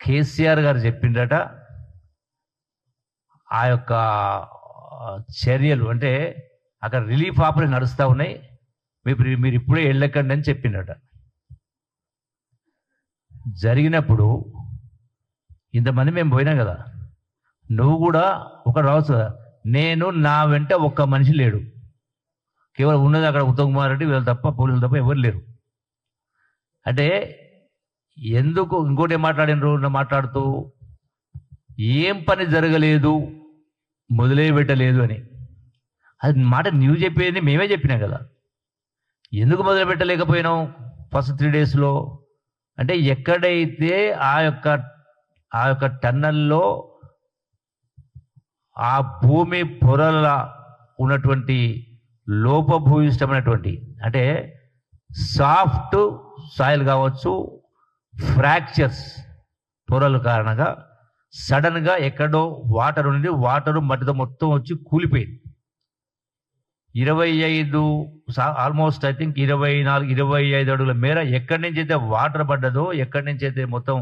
కేసీఆర్ గారు చెప్పిండట ఆ యొక్క చర్యలు అంటే అక్కడ రిలీఫ్ ఆపరేషన్ నడుస్తూ ఉన్నాయి మీరు మీరు ఇప్పుడే వెళ్ళకండి అని చెప్పిండట. జరిగినప్పుడు ఇంతమంది మేము పోయినాం కదా నువ్వు కూడా ఒక రావచ్చు కదా నేను నా వెంట ఒక్క మనిషి లేడు. కేవలం ఉన్నది అక్కడ ఉత్తమ్ కుమార్ రెడ్డి వీళ్ళు తప్ప పోలీసులు తప్ప ఎవరు లేరు. అంటే ఎందుకు ఇంకోటి మాట్లాడిన మాట్లాడినరు? మాట్లాడుతూ ఏం పని జరగలేదు మొదలే పెట్టలేదు అని. అది మాట నువ్వు చెప్పేది మేమే చెప్పినాం కదా. ఎందుకు మొదలు పెట్టలేకపోయినాం ఫస్ట్ త్రీ డేస్లో అంటే ఎక్కడైతే ఆ యొక్క ఆ యొక్క టన్నల్లో ఆ భూమి పొరల ఉన్నటువంటి లోపభూయిష్టమైనటువంటి అంటే సాఫ్ట్ సాయిల్ కావచ్చు ఫ్రాక్చర్స్ పొరల కారణంగా సడన్గా ఎక్కడో వాటర్ ఉండి వాటర్ మట్టితో మొత్తం వచ్చి కూలిపోయింది. ఇరవై ఐదు ఆల్మోస్ట్ ఐ థింక్ ఇరవై నాలుగు ఇరవై ఐదు అడుగుల మేర ఎక్కడి నుంచి అయితే వాటర్ పడ్డదో ఎక్కడి నుంచి అయితే మొత్తం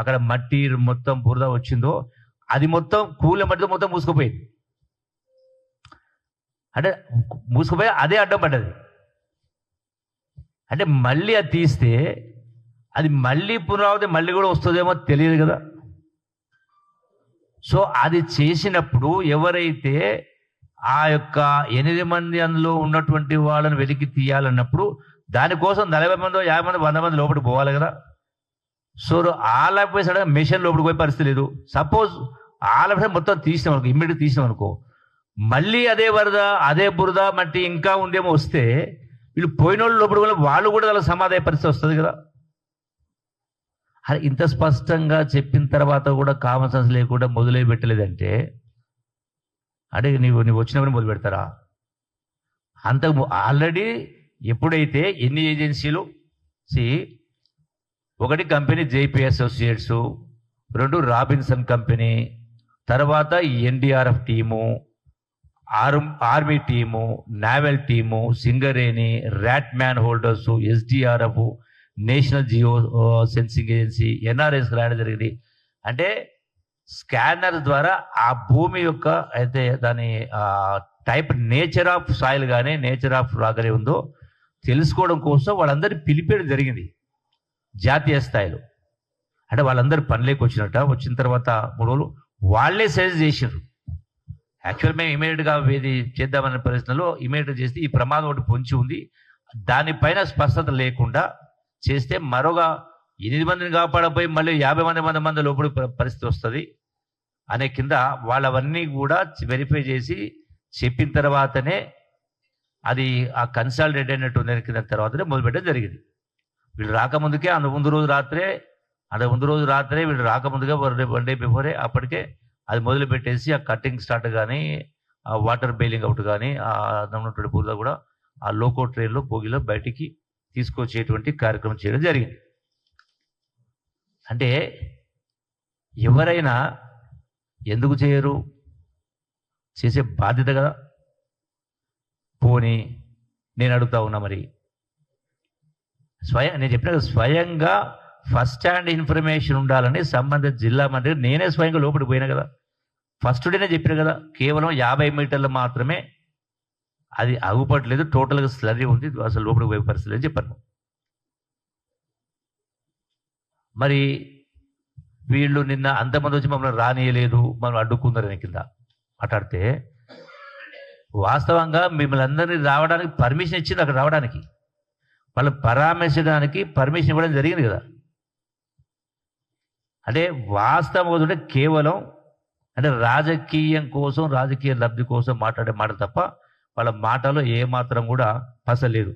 అక్కడ మట్టి మొత్తం బురద వచ్చిందో అది మొత్తం కూల మట్టితో మొత్తం మూసుకుపోయింది. అంటే మూసుకుపోయి అదే అడ్డం పడ్డది. అంటే మళ్ళీ అది తీస్తే అది మళ్ళీ పునరావృతి మళ్ళీ కూడా వస్తుందేమో తెలియదు కదా. సో అది చేసినప్పుడు ఎవరైతే ఆ యొక్క ఎనిమిది మంది అందులో ఉన్నటువంటి వాళ్ళని వెలికి తీయాలన్నప్పుడు దానికోసం నలభై మంది యాభై మంది వంద మంది లోపలికి పోవాలి కదా. సో ఆలపై సడన్ మిషన్ లోపలికి పోయే పరిస్థితి లేదు. సపోజ్ ఆలపై మొత్తం తీసినాం అనుకో ఇమ్మీడియట్ తీసినాం అనుకో. మళ్ళీ అదే వరద అదే బురద మట్టి ఇంకా ఉండేమో వస్తే వీళ్ళు పోయిన వాళ్ళు లోపలికి వాళ్ళు కూడా వాళ్ళకి సమాధాయ పరిస్థితి వస్తుంది కదా. అరే ఇంత స్పష్టంగా చెప్పిన తర్వాత కూడా కామన్ సెన్స్ లేకుండా మొదలై పెట్టలేదంటే? అంటే నీవు నీవు వచ్చినప్పుడు మొదలు పెడతారా? అంతకు ఆల్రెడీ ఎప్పుడైతే ఎన్ని ఏజెన్సీలు? సి ఒకటి కంపెనీ జేపీ అసోసియేట్స్ రెండు రాబిన్సన్ కంపెనీ తర్వాత NDRF team arm army team naval team Singareni rat man holders SDRF national geo sensing agency NRS రాయడం జరిగింది. అంటే స్కానర్ ద్వారా ఆ భూమి యొక్క అయితే దాని టైప్ నేచర్ ఆఫ్ సాయిల్ కానీ నేచర్ ఆఫ్ రాగనే ఉందో తెలుసుకోవడం కోసం వాళ్ళందరినీ పిలిపేయడం జరిగింది. జాతీయ స్థాయిలో. అంటే వాళ్ళందరూ పనిలోకి వచ్చినట్ట వచ్చిన తర్వాత మూడు రోజులు వాళ్ళే సజెస్ట్ చేసారు యాక్చువల్ మేము ఇమీడియట్గా ఇది చేద్దామనే పరిస్థితుల్లో ఇమీడియట్గా చేస్తే ఈ ప్రమాదం ఒకటి పొంచి ఉంది. దానిపైన స్పష్టత లేకుండా చేస్తే మరొక ఎనిమిది మందిని కాపాడపోయి మళ్ళీ యాభై మంది మంది మంది లోపలి పరిస్థితి వస్తుంది. అనే కింద వాళ్ళవన్నీ కూడా వెరిఫై చేసి చెప్పిన తర్వాతనే అది ఆ కన్సల్టేట్ అయినట్టు కింద తర్వాతనే మొదలుపెట్టడం జరిగింది. వీళ్ళు రాకముందుకే అంత ముందు రోజు రాత్రే అంత ముందు రోజు రాత్రే వీళ్ళు రాకముందుగా వన్ డే బిఫోరే అప్పటికే అది మొదలుపెట్టేసి ఆ కట్టింగ్ స్టార్ట్ కానీ ఆ వాటర్ బెయిలింగ్ అవుట్ కానీ ఆ ఉన్నటువంటి పూర్తిగా కూడా ఆ లోకో ట్రైన్లో బోగిలో బయటికి తీసుకొచ్చేటువంటి కార్యక్రమం చేయడం జరిగింది. అంటే ఎవరైనా ఎందుకు చేయరు? చేసే బాధ్యత కదా. పోని నేను అడుగుతా ఉన్నా మరి. స్వయం నేను చెప్పిన కదా, స్వయంగా ఫస్ట్ హ్యాండ్ ఇన్ఫర్మేషన్ ఉండాలని సంబంధిత జిల్లా మంత్రి నేనే స్వయంగా లోపలికి పోయినా కదా. ఫస్ట్ డేనే చెప్పిన కదా కేవలం యాభై మీటర్లు మాత్రమే అది ఆగుపడలేదు టోటల్గా స్లరీ ఉంది అసలు లోపలికి పోయే పరిస్థితి అని చెప్పాను మరి వీళ్ళు నిన్న అంతమంది వచ్చి మమ్మల్ని రానియలేదు మనం అడ్డుకుందరని కింద మాట్లాడితే వాస్తవంగా మిమ్మల్ని అందరినీ రావడానికి పర్మిషన్ ఇచ్చింది అక్కడ రావడానికి. వాళ్ళు పరామర్శించడానికి పర్మిషన్ ఇవ్వడం జరిగింది కదా. అంటే వాస్తవం ఏంటంటే కేవలం అంటే రాజకీయం కోసం రాజకీయ లబ్ధి కోసం మాట్లాడే మాట తప్ప వాళ్ళ మాటలో ఏ మాత్రం కూడా పసలేదు.